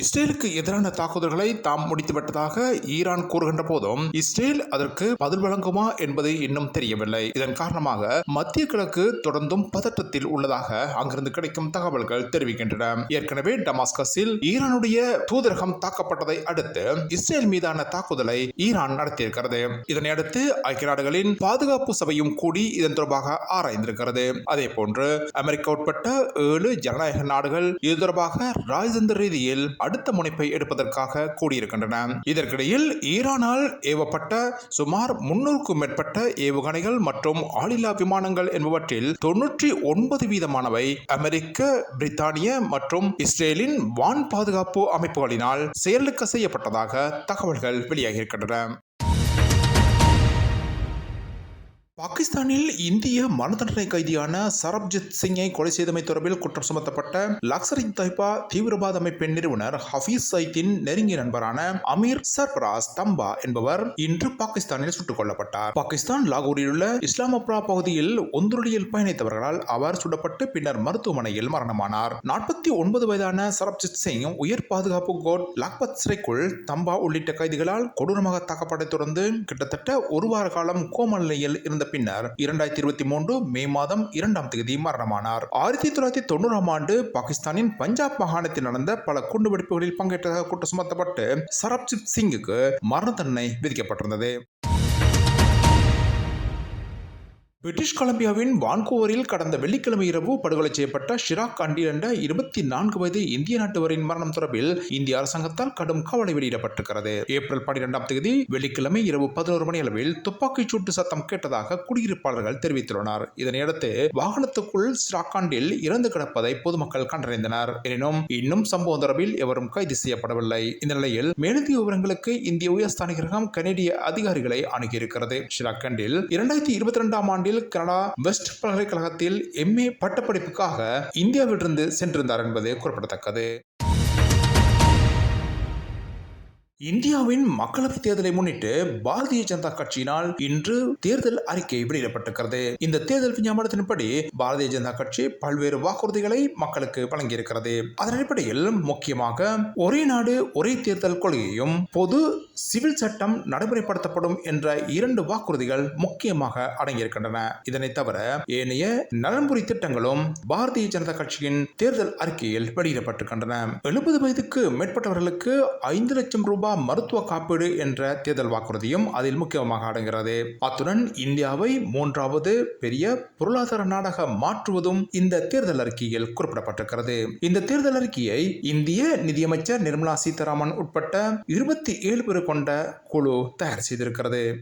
இஸ்ரேலுக்கு எதிரான தாக்குதல்களை தாம் முடித்துவிட்டதாக ஈரான் கூறுகின்ற போதும் இஸ்ரேல் அதற்கு பதில் வழங்குமா என்பது இன்னும் தெரியவில்லை. இதன் காரணமாக மத்திய கிழக்கு தொடர்ந்தும் பதற்றத்தில் உள்ளதாக அங்கிருந்து கிடைக்கும் தகவல்கள் தெரிவிக்கின்றன. ஏற்கனவே டமாஸ்கஸில் ஈரானுடைய தூதரகம் தாக்கப்பட்டதை அடுத்து இஸ்ரேல் மீதான தாக்குதலை ஈரான் நடத்தியிருக்கிறது. இதனை அடுத்து ஐக்கிய நாடுகளின் பாதுகாப்பு சபையும் கூடி இதன் தொடர்பாக ஆராய்ந்திருக்கிறது. அதே போன்று அமெரிக்கா உட்பட்ட ஏழு ஜனநாயக நாடுகள் இது தொடர்பாக ராஜதந்திர ரீதியில் அடுத்த முனைப்பை எடுப்பதற்காக கூடியிருக்கின்றன. இதற்கிடையில் ஈரானால் ஏவப்பட்ட சுமார் முன்னூறுக்கும் மேற்பட்ட ஏவுகணைகள் மற்றும் ஆளில்லா விமானங்கள் என்பவற்றில் தொன்னூற்றி ஒன்பது வீதமானவை அமெரிக்க பிரித்தானிய மற்றும் இஸ்ரேலின் வான் பாதுகாப்பு அமைப்புகளினால் செயலுக்க செய்யப்பட்டதாக தகவல்கள் வெளியாகியிருக்கின்றன. பாகிஸ்தானில் இந்திய மனதண்டனை கைதியான சரப்ஜித் சிங்கை கொலை செய்தமை தொடர்பில் குற்றம் சுமத்தப்பட்ட லக்சர் தைபா தீவிரவாத அமைப்பின் நிறுவனர் ஹபீஸ் சைத்தின் நெருங்கிய நண்பரான அமீர் சர்பராஸ் தம்பா என்பவர் இன்று பாகிஸ்தானில் சுட்டுக் கொல்லப்பட்டார். பாகிஸ்தான் லாகூரில் உள்ள இஸ்லாமபுரா பகுதியில் ஒந்துருளியில் பயணித்தவர்களால் அவர் சுடப்பட்டு பின்னர் மருத்துவமனையில் மரணமானார். நாற்பத்தி ஒன்பது வயதான சரப்ஜித் சிங் உயர் பாதுகாப்பு கோட் லாக்பத் சிறைக்குள் தம்பா உள்ளிட்ட கைதிகளால் கொடூரமாக தாக்கப்பட்டதை தொடர்ந்து கிட்டத்தட்ட ஒரு வார காலம் கோம நிலையில் இருந்த பின்னர் இரண்டாயிரத்தி இருபத்தி மூன்று மே மாதம் இரண்டாம் தேதி மரணமானார். ஆயிரத்தி தொள்ளாயிரத்தி தொண்ணூறாம் ஆண்டு பாகிஸ்தானின் பஞ்சாப் மாகாணத்தில் நடந்த பல குண்டுவெடிப்புகளில் பங்கேற்றதாக குற்றம் சுமத்தப்பட்டு சரப்ஜித் சிங்குக்கு மரண தண்டனை விதிக்கப்பட்டிருந்தது. பிரிட்டிஷ் கொலம்பியாவின் வான்கூவரில் கடந்த வெள்ளிக்கிழமை இரவு படுகொலை செய்யப்பட்ட ஷிராக் அண்டி என்ற இருபத்தி நான்கு வயது இந்திய நாட்டவரின் மரணம் தொடர்பில் இந்திய அரசாங்கத்தால் கடும் கவலை வெளியிடப்பட்டிருக்கிறது. ஏப்ரல் பனிரெண்டாம் தேதி வெள்ளிக்கிழமை இரவு பதினோரு மணி அளவில் துப்பாக்கிச் சூட்டு சத்தம் கேட்டதாக குடியிருப்பாளர்கள் தெரிவித்துள்ளனர். இதனையடுத்து வாகனத்துக்குள் ஷிராக்காண்டில் இறந்து கிடப்பதை பொதுமக்கள் கண்டறிந்தனர். எனினும் இன்னும் சம்பவம் தொடர்பில் எவரும் கைது செய்யப்படவில்லை. இந்த நிலையில் மேலதிக விவரங்களுக்கு இந்திய உயர்ஸ்தானிகரகம் கனேடிய அதிகாரிகளை அணுகியிருக்கிறது. ஷிராக்கண்டில் இரண்டாயிரத்தி இருபத்தி இரண்டாம் ஆண்டில் ஆண்டில் கனடா வெஸ்ட் பல்கலைக்கழகத்தில் எம்ஏ பட்டப்படிப்புக்காக இந்தியாவிலிருந்து சென்றிருந்தார் என்பது குறிப்பிடத்தக்கது. இந்தியாவின் மக்களவைத் தேர்தலை முன்னிட்டு பாரதிய ஜனதா கட்சியினால் இன்று தேர்தல் அறிக்கை வெளியிடப்பட்டிருக்கிறது. இந்த தேர்தல் விஞ்ஞாபனத்தின்படி பாரதிய ஜனதா கட்சி பல்வேறு வாக்குறுதிகளை மக்களுக்கு வழங்கியிருக்கிறது. அதன் அடிப்படையில் முக்கியமாக ஒரே நாடு ஒரே தேர்தல் கொள்கையும் பொது சிவில் சட்டம் நடைமுறைப்படுத்தப்படும் என்ற இரண்டு வாக்குறுதிகள் முக்கியமாக அடங்கியிருக்கின்றன. இதனை தவிர ஏனைய நலன்புரி திட்டங்களும் பாரதிய ஜனதா கட்சியின் தேர்தல் அறிக்கையில் வெளியிடப்பட்டிருக்கின்றன. எழுபது வயதுக்கு மேற்பட்டவர்களுக்கு ஐந்து லட்சம் ரூபாய் மருத்துவ காப்பீடு என்ற தேர்தல் வாக்குறுதியும் அதில் முக்கியமாக அடங்குகிறது. அத்துடன் இந்தியாவை மூன்றாவது பெரிய பொருளாதார நாடாக மாற்றுவதும் இந்த தேர்தல் அறிக்கையில் குறிப்பிடப்பட்டிருக்கிறது. இந்த தேர்தல் அறிக்கையை இந்திய நிதியமைச்சர் நிர்மலா சீதாராமன் உட்பட்ட இருபத்தி ஏழு பேர் கொண்ட குழு தயார் செய்திருக்கிறது.